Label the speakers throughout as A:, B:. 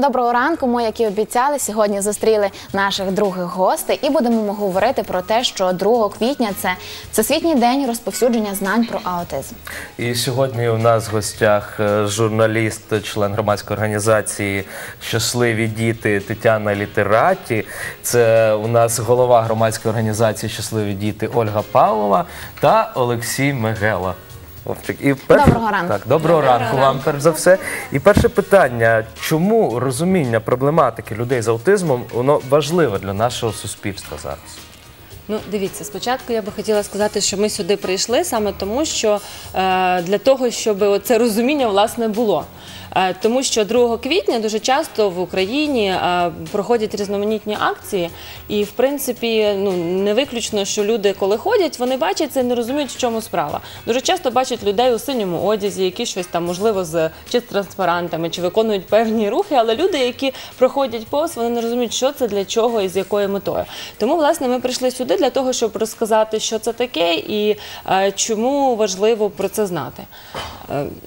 A: Доброго ранку. Ми, як і обіцяли, сьогодні зустріли наших других гостей і будемо говорити про те, що 2 квітня це всесвітній день розповсюдження знань про аутизм.
B: І сьогодні у нас в гостях е, журналіст, член громадської організації Щасливі діти Тетяна Літераті. Це у нас голова громадської організації Щасливі діти Ольга Павлова та Олексій Мегела. Хлопчик. І
A: Доброго ранку.
B: Так, доброго, ранку вам перш за все. І перше питання: чому розуміння проблематики людей з аутизмом воно важливе для нашого суспільства зараз?
C: Ну, дивіться, спочатку я би хотіла сказати, що ми сюди прийшли саме тому, що е, для того, щоб це розуміння власне було. Е, тому що 2 квітня дуже часто в Україні е, проходять різноманітні акції, і в принципі, ну не виключно, що люди, коли ходять, вони бачать це і не розуміють, в чому справа. Дуже часто бачать людей у синьому одязі, які щось там можливо з чи з транспарантами, чи виконують певні рухи, але люди, які проходять повз, вони не розуміють, що це для чого і з якою метою. Тому, власне, ми прийшли сюди для того, щоб розказати, що це таке і е, чому важливо про це знати.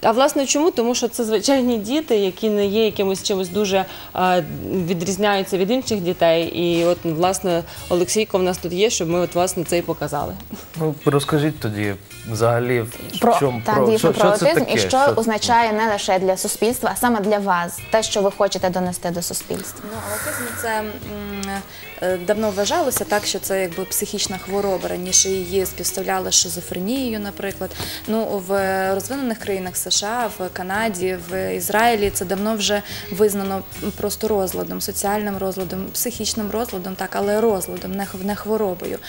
C: А власне, чому? Тому що це звичайні діти, які не є якимось чимось дуже е, відрізняються від інших дітей. І от власне Олексійко в нас тут є, щоб ми от власне це і показали.
B: Ну розкажіть тоді взагалі в чому
A: так,
B: про
A: дійсно
B: що,
A: про
B: що це
A: аутизм
B: таке?
A: і що, означає не лише для суспільства, а саме для вас, те, що ви хочете донести до суспільства.
D: Ну, аутизм це м, е, давно вважалося так, що це якби психічна хвороба. Раніше її співставляли з шизофренією, наприклад. Ну в розвинених країнах США, в Канаді, в Ізраїлі це давно вже визнано просто розладом, соціальним розладом, психічним розладом, так, але розладом, не хворобою.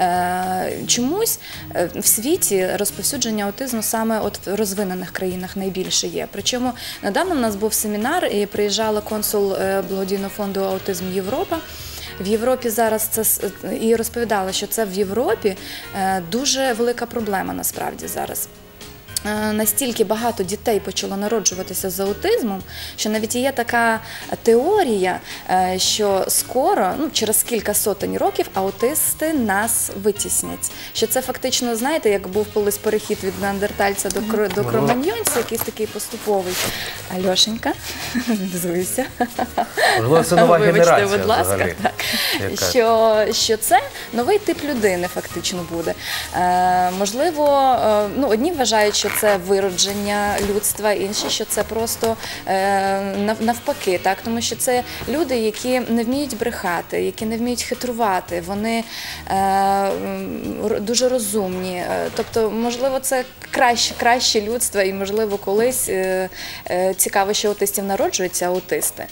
D: Е, Чомусь е, в світі розповсюдження аутизму саме от в розвинених країнах найбільше є. Причому недавно в нас був семінар і приїжджала консул е, благодійного фонду Аутизм Європа. В Європі зараз це і розповідала, що це в Європі дуже велика проблема насправді зараз. Е, Настільки багато дітей почало народжуватися з аутизмом, що навіть є така теорія, е, що скоро, ну через кілька сотень років, аутисти нас витіснять. Що це фактично, знаєте, як був колись перехід від неандертальця до до кроманьйонця, якийсь такий поступовий. Альошенька, взуйся.
B: Це нова
D: Вибачте,
B: генерація
D: будь ласка,
B: взагалі.
D: так.
B: яка.
D: Що, що це новий тип людини фактично буде. Е, можливо, е, ну, одні вважають, що це виродження людства, інші, що це просто е, навпаки, так? тому що це люди, які не вміють брехати, які не вміють хитрувати, вони е, дуже розумні. Е, Тобто, можливо, це краще, краще людство, і можливо, колись е, е, цікаво, що аутистів народжуються аутисти.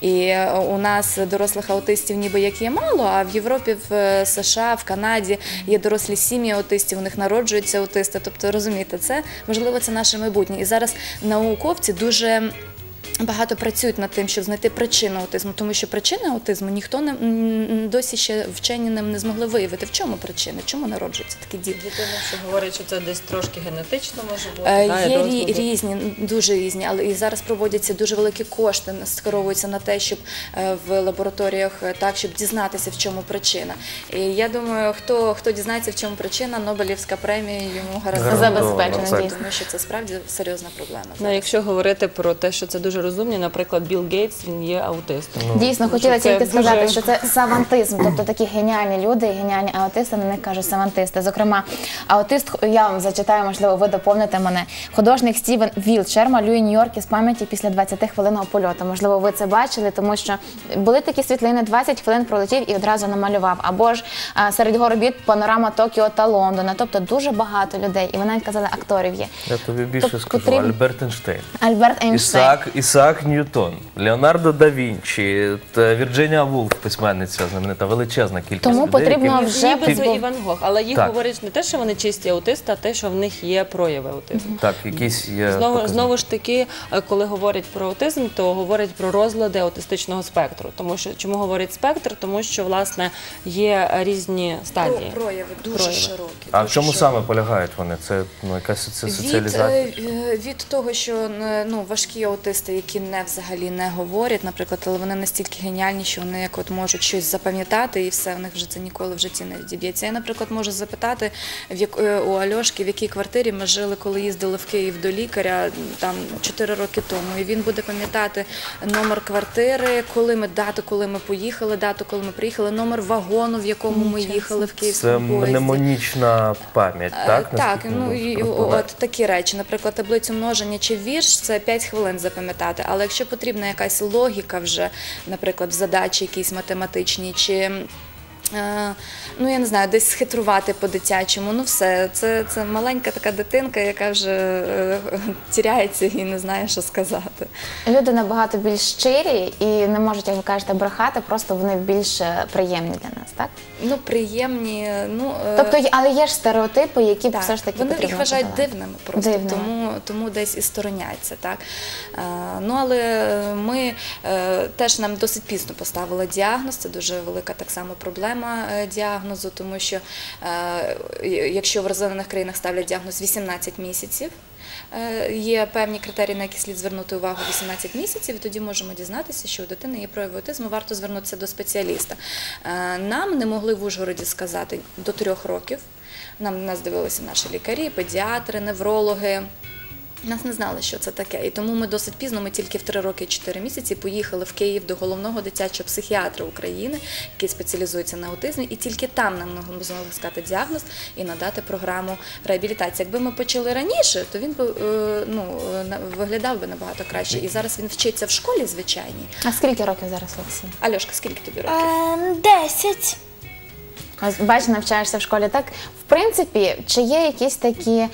D: І е, у нас дорослих аутистів ніби як є мало, а в Європі, в США, в Канаді є дорослі сім'ї аутистів, у них народжуються аутисти. Тобто, розумієте, це можливо це наше майбутнє. І зараз науковці дуже. Багато працюють над тим, щоб знайти причину аутизму, тому що причини аутизму ніхто не досі ще вчені ним не змогли виявити. В чому причини? Чому народжуються такі діти?
C: Дитина, що говорить, що це десь трошки генетично може бути.
D: Е, Є рі- різні, дуже різні, але і зараз проводяться дуже великі кошти, скеровуються на те, щоб е, в лабораторіях е, так, щоб дізнатися, в чому причина. І я думаю, хто хто дізнається, в чому причина, Нобелівська премія йому гарантовано.
A: Забезпечено,
D: Тому що це справді серйозна проблема.
C: Ну, якщо говорити про те, що це дуже розумні, наприклад, Білл Гейтс, він є аутистом.
A: Дійсно, хотіла
C: Ну,
A: тільки сказати,
C: дуже-
A: що це савантизм, тобто такі геніальні люди, геніальні аутисти, на них кажуть савантисти. Зокрема, аутист, я вам зачитаю, можливо, ви доповните мене. Художник Стівен Вілчер малює Нью-Йорк із пам'яті після 20 хвилинного польоту. Можливо, ви це бачили, тому що були такі світлини, 20 хвилин пролетів і одразу намалював. Або ж серед його робіт панорама Токіо та Лондона. Тобто дуже багато людей. І навіть казали, акторів є.
B: Я тобі більше
A: Тоб-
B: скажу, Альберт Ейнштейн.
A: Альберт Ейнштейн.
B: Ісаак, Ісаак Ньютон, Леонардо да Вінчі, та Вірджинія Вулф, письменниця знаменита, величезна кількість
A: Тому
B: людей,
A: потрібно
B: які-
A: вже
C: Ніби
A: позбав-
C: Іван Гог, але їх
B: Так.
C: говорять не те, що вони чисті аутисти, а те, що в них є прояви аутизму.
B: Так, якісь є
C: Знову,
B: показники.
C: знову ж таки, е, коли говорять про аутизм, то говорять про розлади аутистичного спектру. Тому що чому говорять спектр? Тому що власне є різні стадії.
D: прояви дуже
C: Прояви.
D: широкі.
B: А в
D: дуже
B: чому
D: широкі.
B: саме полягають вони? Це ну, якась це
D: Від,
B: соціалізація?
D: е, від того, що е, ну, важкі аутисти, які не взагалі не говорять, наприклад, але вони настільки геніальні, що вони як от можуть щось запам'ятати, і все в них вже це ніколи в житті не відіб'ється. Я, наприклад, можу запитати в як е, у Альошки, в якій квартирі ми жили, коли їздили в Київ до лікаря там 4 роки тому. І він буде пам'ятати номер квартири, коли ми дату, коли ми поїхали, дату, коли ми приїхали, номер вагону, в якому ми їхали в
B: Це
D: Київському поїзді.
B: мнемонічна пам'ять, так?
D: Е, Так, ну і от такі речі. Наприклад, таблицю множення чи вірш це 5 хвилин запам'ятати. Але якщо потрібна якась логіка вже, наприклад, в задачі якісь математичні, чи е, ну я не знаю, десь схитрувати по-дитячому, ну все, це, це маленька така дитинка, яка вже е, тіряється і не знає, що сказати.
A: Люди набагато більш щирі і не можуть, як ви кажете, брехати, просто вони більш приємні для нас, так?
D: Ну, приємні, ну е,
A: Тобто, але є ж стереотипи, які
D: Так,
A: все ж таки
D: вони їх вважають
A: подолати.
D: дивними просто,
A: Дивними.
D: тому, тому десь і стороняться. Так? Е, ну, але ми е, теж нам досить пізно поставили діагноз, це дуже велика так само проблема діагнозу, тому що е, якщо в розвинених країнах ставлять діагноз 18 місяців, Є певні критерії, на які слід звернути увагу 18 місяців, і тоді можемо дізнатися, що у дитини є прояви аутизму, варто звернутися до спеціаліста. Е, Нам не могли в Ужгороді сказати до трьох років. Нам нас дивилися наші лікарі, педіатри, неврологи. Нас не знали, що це таке. І тому ми досить пізно, ми тільки в 3 роки і 4 місяці поїхали в Київ до головного дитячого психіатра України, який спеціалізується на аутизмі, і тільки там нам змогли сказати діагноз і надати програму реабілітації. Якби ми почали раніше, то він би е, ну, е, на- виглядав би набагато краще. І зараз він вчиться в школі звичайній.
A: А скільки років зараз Олексій?
D: Альошка, скільки тобі років?
E: Ем, Десять.
A: Бач, навчаєшся в школі. Так, в принципі, чи є якісь такі е,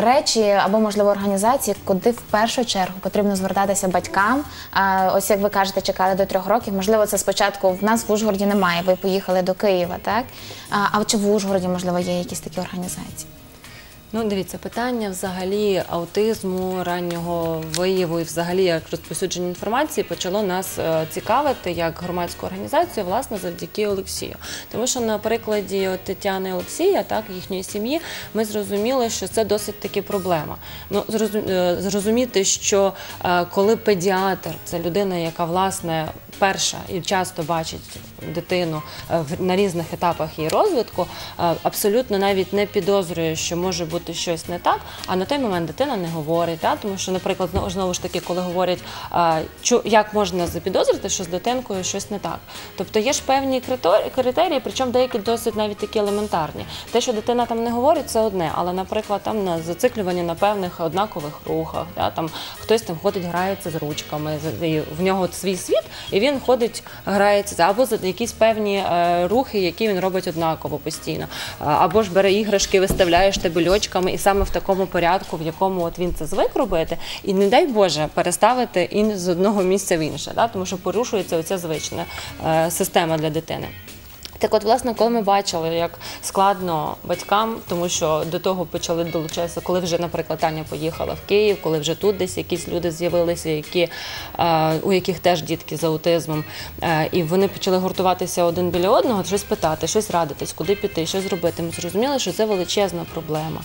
A: речі або можливо організації, куди в першу чергу потрібно звертатися батькам? Е, ось як ви кажете, чекали до трьох років. Можливо, це спочатку в нас в Ужгороді немає. Ви поїхали до Києва, так? А, а чи в Ужгороді можливо є якісь такі організації?
C: Ну, дивіться, питання взагалі аутизму, раннього вияву і взагалі як розповсюдження інформації почало нас е, цікавити як громадську організацію, власне, завдяки Олексію. Тому що на прикладі от Тетяни Олексія, так їхньої сім'ї, ми зрозуміли, що це досить таки проблема. Ну е, зрозуміти, що е, коли педіатр це людина, яка власне перша і часто бачить дитину е, на різних етапах її розвитку, абсолютно навіть не підозрює, що може бути щось не так. А на той момент дитина не говорить. Так? Тому що, наприклад, знову- ж таки, коли говорять, як можна запідозрити, що з дитинкою щось не так. Тобто є ж певні критерії, причому деякі досить навіть такі елементарні. Те, що дитина там не говорить, це одне, але, наприклад, там на зациклювання на певних однакових рухах, да, там хтось там ходить, грається з ручками, і в нього свій світ, і він ходить, грається або за якісь певні е, рухи, які він робить однаково постійно. Або ж бере іграшки, виставляє штабельочками, і саме в такому порядку, в якому от він це звик робити, і не дай Боже переставити і з одного місця в інше, да, тому що порушується оця звична е, система для дитини. Так от, власне, коли ми бачили, як складно батькам, тому що до того почали долучатися, коли вже, наприклад, Таня поїхала в Київ, коли вже тут десь якісь люди з'явилися, які, е, у яких теж дітки з аутизмом, е, і вони почали гуртуватися один біля одного, щось питати, щось радитись, куди піти, що зробити. Ми зрозуміли, що це величезна проблема,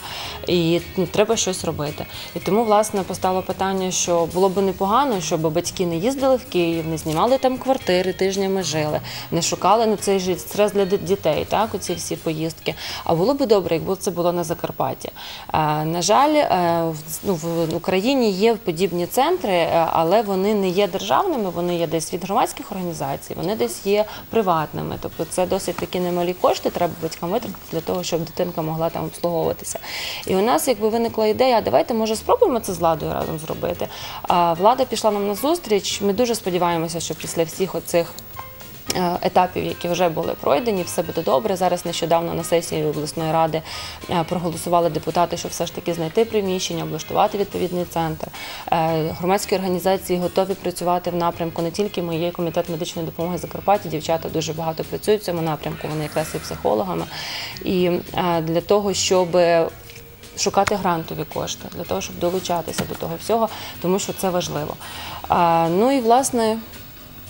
C: і ну, треба щось робити. І тому, власне, постало питання, що було б непогано, щоб батьки не їздили в Київ, не знімали там квартири, тижнями жили, не шукали на цей же стрес для дітей, так, оці всі поїздки. А було б добре, якби це було на Закарпатті. Е, На жаль, е, в- ну, в Україні є подібні центри, е, але вони не є державними, вони є десь від громадських організацій, вони десь є приватними. Тобто це досить такі немалі кошти, треба батькам витратити для того, щоб дитинка могла там обслуговуватися. І у нас якби виникла ідея, давайте може спробуємо це з владою разом зробити. Влада пішла нам на зустріч. Ми дуже сподіваємося, що після всіх оцих етапів, які вже були пройдені, все буде добре. Зараз нещодавно на сесії обласної ради е, проголосували депутати, щоб все ж таки знайти приміщення, облаштувати відповідний центр. Е, Громадські організації готові працювати в напрямку не тільки ми, є комітет медичної допомоги Закарпаття. Дівчата дуже багато працюють в цьому напрямку. Вони якраз і психологами. І е, для того, щоб шукати грантові кошти для того, щоб долучатися до того всього, тому що це важливо. Ну і власне.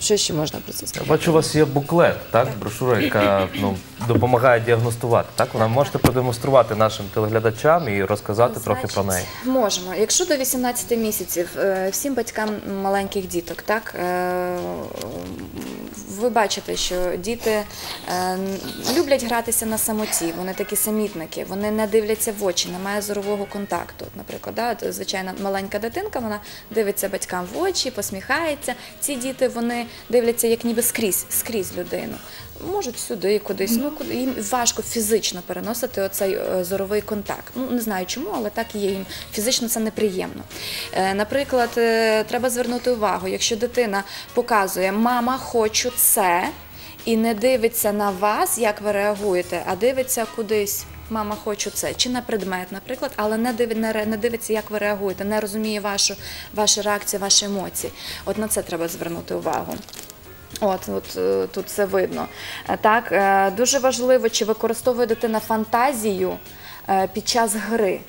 C: Що ще можна про це
B: Я бачу, у вас є буклет, так? Брошура, яка ну, допомагає діагностувати. Так, вона можете продемонструвати нашим телеглядачам і розказати трохи про неї.
D: Можемо. Якщо до 18 місяців е, всім батькам маленьких діток, так е, ви бачите, що діти е, люблять гратися на самоті, вони такі самітники, вони не дивляться в очі, немає зорового контакту. Наприклад, да, звичайно, маленька дитинка, вона дивиться батькам в очі, посміхається. Ці діти вони дивляться як ніби скрізь, скрізь людину. Можуть сюди кудись. Ну куди їм важко фізично переносити оцей е, зоровий контакт. Ну не знаю чому, але так є. Їм фізично це неприємно. Е, Наприклад, е, треба звернути увагу, якщо дитина показує Мама, хочу це, і не дивиться на вас, як ви реагуєте, а дивиться кудись. Мама, хочу це, чи на предмет, наприклад, але не див, не, дивиться, як ви реагуєте, не розуміє вашу, ваші реакції, ваші емоції. От на це треба звернути увагу. От, от е, тут це видно. Е, Так, е, дуже важливо, чи використовує дитина фантазію під час гри.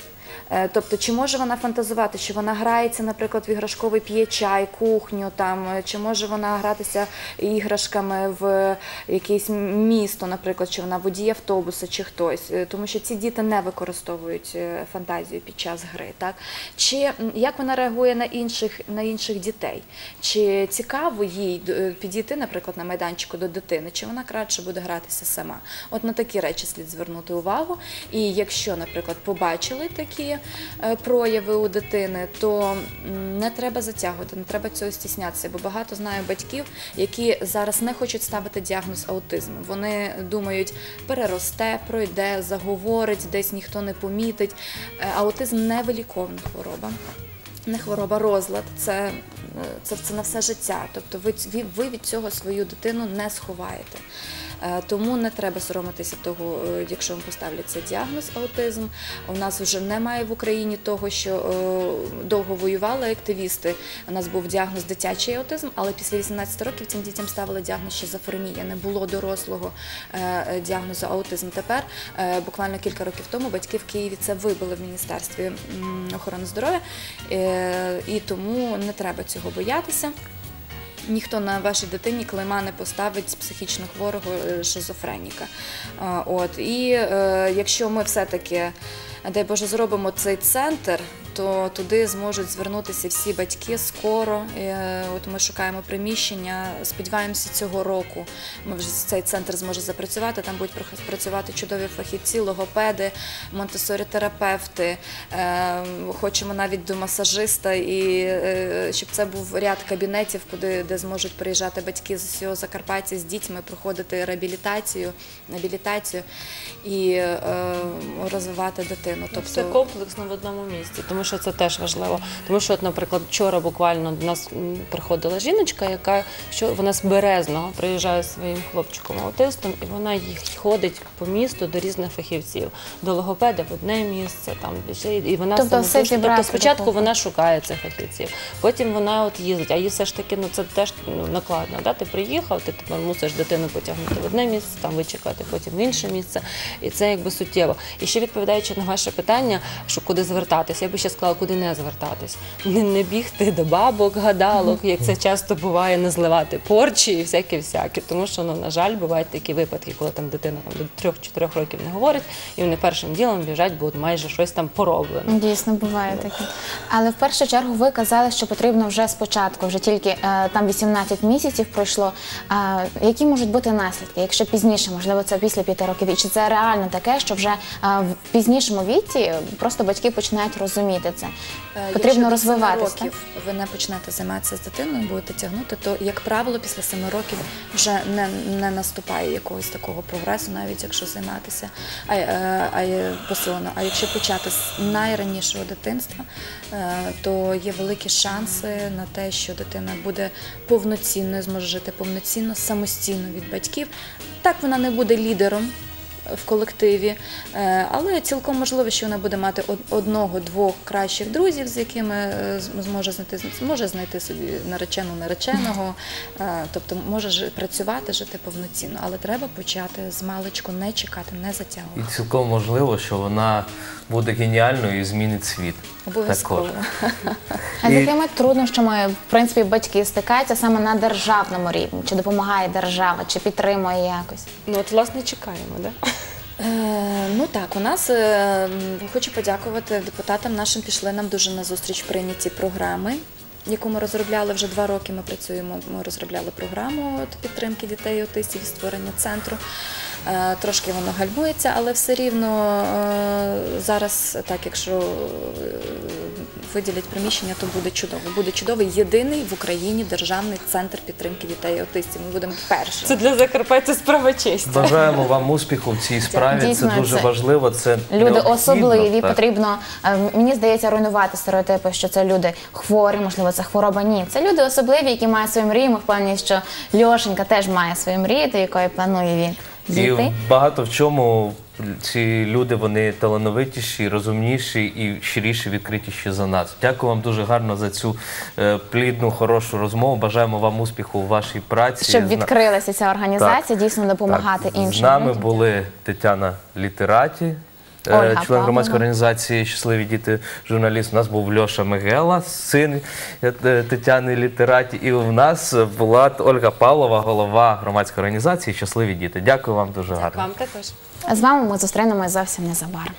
D: Е, Тобто, чи може вона фантазувати, чи вона грається, наприклад, в іграшковий п'є чай, кухню, там, е, чи може вона гратися іграшками в якесь місто, наприклад, чи вона водій автобуса, чи хтось. Е, Тому що ці діти не використовують фантазію під час гри. Так? Чи як вона реагує на інших, на інших дітей? Чи цікаво їй підійти, наприклад, на майданчику до дитини, чи вона краще буде гратися сама? От на такі речі слід звернути увагу. І якщо, наприклад, побачили такі е, прояви у дитини, то не треба затягувати, не треба цього стіснятися, бо багато знаю батьків, які зараз не хочуть ставити діагноз аутизму. Вони думають, переросте, пройде, заговорить, десь ніхто не помітить. Е, Аутизм не виліковна хвороба. Не хвороба, розлад, це, е, це, це на все життя. Тобто ви- ви від цього свою дитину не сховаєте. Е, Тому не треба соромитися того, е, якщо вам поставлять цей діагноз аутизм. У нас вже немає в Україні того, що е, довго воювали активісти. У нас був діагноз дитячий аутизм, але після 18 років цим дітям ставили діагноз шизофренія. Не було дорослого діагнозу аутизм. Тепер буквально кілька років тому батьки в Києві це вибили в міністерстві охорони здоров'я, і тому не треба цього боятися. Ніхто на вашій дитині клейма не поставить психічно хворого е, шизофреніка. От і е, якщо ми все-таки, дай Боже, зробимо цей центр, то туди зможуть звернутися всі батьки скоро. Е, От ми шукаємо приміщення. Сподіваємося, цього року ми вже цей центр зможе запрацювати. Там будуть працювати чудові фахівці, логопеди, монтесорі-терапевти. Е, Хочемо навіть до масажиста, і е, щоб це був ряд кабінетів, куди де зможуть приїжджати батьки з всього Закарпаття з дітьми, проходити реабілітацію, реабілітацію і розвивати дитину.
C: Тобто все комплексно в одному місці, тому що це теж важливо. Тому що, от, наприклад, вчора буквально до нас приходила жіночка, яка що вона з березного приїжджає зі своїм хлопчиком аутистом, і вона їх ходить по місту до різних фахівців, до логопеда в одне місце, там і вона
A: Тобто все
C: тобто спочатку вона шукає цих фахівців, потім вона от їздить, а їй все ж таки ну це теж ну, накладно. Да? Ти приїхав, ти тепер мусиш дитину потягнути в одне місце, там вичекати, потім в інше місце, і це якби суттєво. І ще відповідаючи на ваше питання, що куди звертатись, я би ще сказала, куди не звертатись. Не, не бігти до бабок, гадалок, як це часто буває, не зливати порчі і всяке всяке. Тому що, ну, на жаль, бувають такі випадки, коли там дитина там, до 3-4 років не говорить, і вони першим ділом біжать, бо майже щось там пороблено.
A: Дійсно, буває таке. Але в першу чергу ви казали, що потрібно вже спочатку, вже тільки е, там 18 місяців пройшло. А, які можуть бути наслідки, якщо пізніше, можливо, це після п'яти років, і чи це реально таке, що вже е, в пізнішому віці просто батьки починають розуміти це?
D: Е,
A: Потрібно розвиватися.
D: років ви не почнете займатися з дитиною, будете тягнути, то як правило після семи років вже не, не наступає якогось такого прогресу, навіть якщо займатися а, е, а, посилено. А якщо почати з найранішого дитинства, е, то є великі шанси на те, що дитина буде повноцінною, зможе жити повноцінно, самостійно від батьків. Так вона не буде лідером в колективі. Е, Але цілком можливо, що вона буде мати одного-двох кращих друзів, з якими е, зможе знайти зможе знайти собі наречену нареченого, е, тобто може працювати, жити повноцінно. Але треба почати з маличку, не чекати, не
B: І
D: затягувати.
B: цілком можливо, що вона буде геніальною і змінить світ.
D: Обов'язково.
A: А з якими труднощами в принципі батьки стикаються саме на державному рівні? Чи допомагає держава, чи підтримує якось?
C: Ну от власне чекаємо, да?
D: Е, Ну так, у нас е, хочу подякувати депутатам нашим. Пішли нам дуже на зустріч прийняті програми, яку ми розробляли вже два роки. Ми працюємо. Ми розробляли програму підтримки дітей аутистів і створення центру. Е, Трошки воно гальмується, але все рівно е, зараз, так якщо е, виділять приміщення, то буде чудово. Буде чудовий єдиний в Україні державний центр підтримки дітей аутистів. Ми будемо перші.
C: Це для Закарпаття справа честі.
B: Бажаємо вам успіху в цій справі.
A: Дійсно,
B: це дуже
A: це
B: важливо. Це
A: Люди особливі,
B: так.
A: потрібно мені здається руйнувати стереотипи, що це люди хворі, можливо, це хвороба. Ні, це люди особливі, які мають свої мрії. Ми впевнені, що Льошенька теж має свою мрію, до якої планує він
B: І багато в чому ці люди вони талановитіші, розумніші і щиріші, відкритіші за нас. Дякую вам дуже гарно за цю е, плідну, хорошу розмову. Бажаємо вам успіху у вашій праці.
A: Щоб відкрилася ця організація, дійсно допомагати
B: Так,
A: іншим.
B: З нами
A: людям.
B: були Тетяна Літераті. Е,
A: Ольга
B: Член
A: Павлова.
B: громадської організації Щасливі діти журналіст. У нас був Льоша Мегела, син е, Тетяни Літераті. І в нас була Ольга Павлова, голова громадської організації Щасливі діти. Дякую вам дуже гарно.
C: Вам також.
A: А з вами ми зустрінемось зовсім незабаром.